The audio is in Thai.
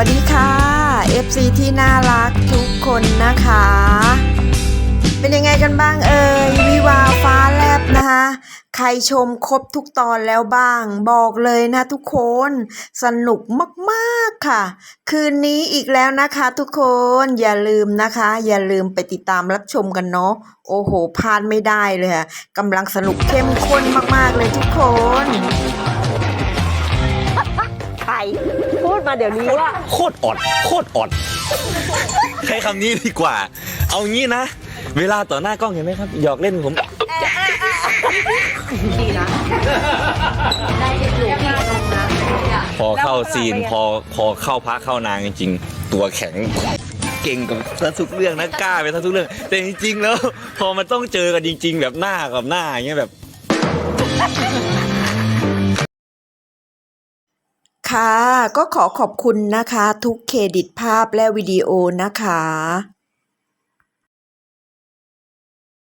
วัสดีค่ะ FC ที่น่ารักทุกคนนะคะ เป็นยังไงกันบ้างเอ่ยวิวาฟ้าแลบนะคะใครชมครบทุกตอนแล้วบ้าง บอกเลยนะทุกคน สนุกมากๆค่ะ คืนนี้อีกแล้วนะคะทุกคนอย่าลืมนะคะ อย่าลืมไปติดตามรับชมกันเนาะโอ้โหพลาดไม่ได้เลยค่ะกำลังสนุกเข้มข้นมากๆเลยทุกคน ใคร มาเดี๋ยวนี้ว่า โคตรอด โคตรอด ใช้คำนี้ดีกว่า เอางี้นะ เวลาต่อหน้ากล้องเห็นไหมครับ หยอกเล่นผม ดีนะพอเข้าซีนพอพอเข้าพระเข้านางจริงๆ ตัวแข็ง เก่งกับทุกเรื่องนะกล้าไปทุกเรื่อง แต่จริงๆแล้ว พอมันต้องเจอกันจริง ๆ แบบหน้ากับหน้าอย่างเงี้ยแบบ ค่ะ ก็ขอขอบคุณนะคะ ทุกเครดิตภาพและวิดีโอนะคะ